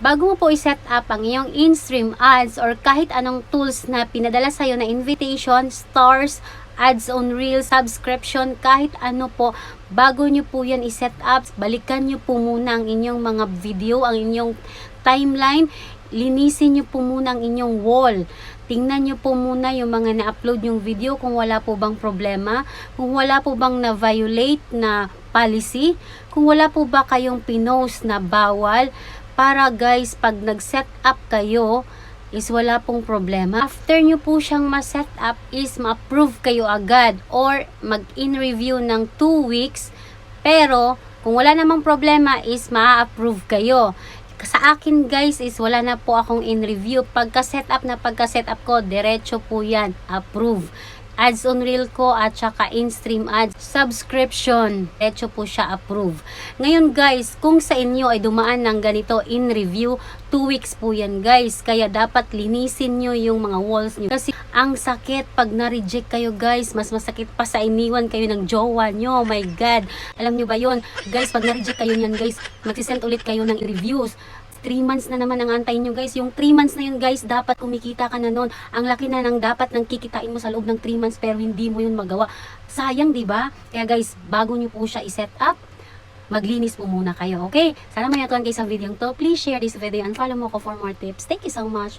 bago mo po i-set up ang iyong in-stream ads or kahit anong tools na pinadala sa'yo na invitation, stars, ads on reel, subscription, kahit ano po, bago nyo po yan i-set up, balikan nyo po muna ang inyong mga video, ang inyong timeline, linisin nyo po muna ang inyong wall. Tingnan nyo po muna yung mga na-upload yung video kung wala po bang problema, kung wala po bang na-violate na policy, kung wala po ba kayong pinost na bawal, para guys, pag nag-set up kayo, is wala pong problema. After nyo po siyang ma-set up is ma-approve kayo agad or mag-in review ng 2 weeks pero kung wala namang problema is ma-approve kayo. Sa akin guys is wala na po akong in review. Pagka set up na pagka set up ko, diretso po yan. Approve. Ads on reel ko at saka in-stream ads. Subscription. Diretso po siya approve. Ngayon guys, kung sa inyo ay dumaan ng ganito in review, 2 weeks po yan guys. Kaya dapat linisin nyo yung mga walls nyo. Kasi ang sakit pag na-reject kayo guys, mas masakit pa sa iniwan kayo ng jowa nyo. Oh my God. Alam nyo ba yon Guys, pag na-reject kayo niyan guys, magsisend ulit kayo ng reviews. 3 months na naman ang antayin nyo guys. Yung 3 months na yun guys, dapat kumikita ka na nun. Ang laki na ng dapat nang kikitain mo sa loob ng 3 months pero hindi mo yun magawa. Sayang, di ba? Kaya guys, bago nyo po siya i-set up, maglinis po muna kayo, okay? Sana may natuwan kayo sa video to. Please share this video and follow mo ko for more tips. Thank you so much.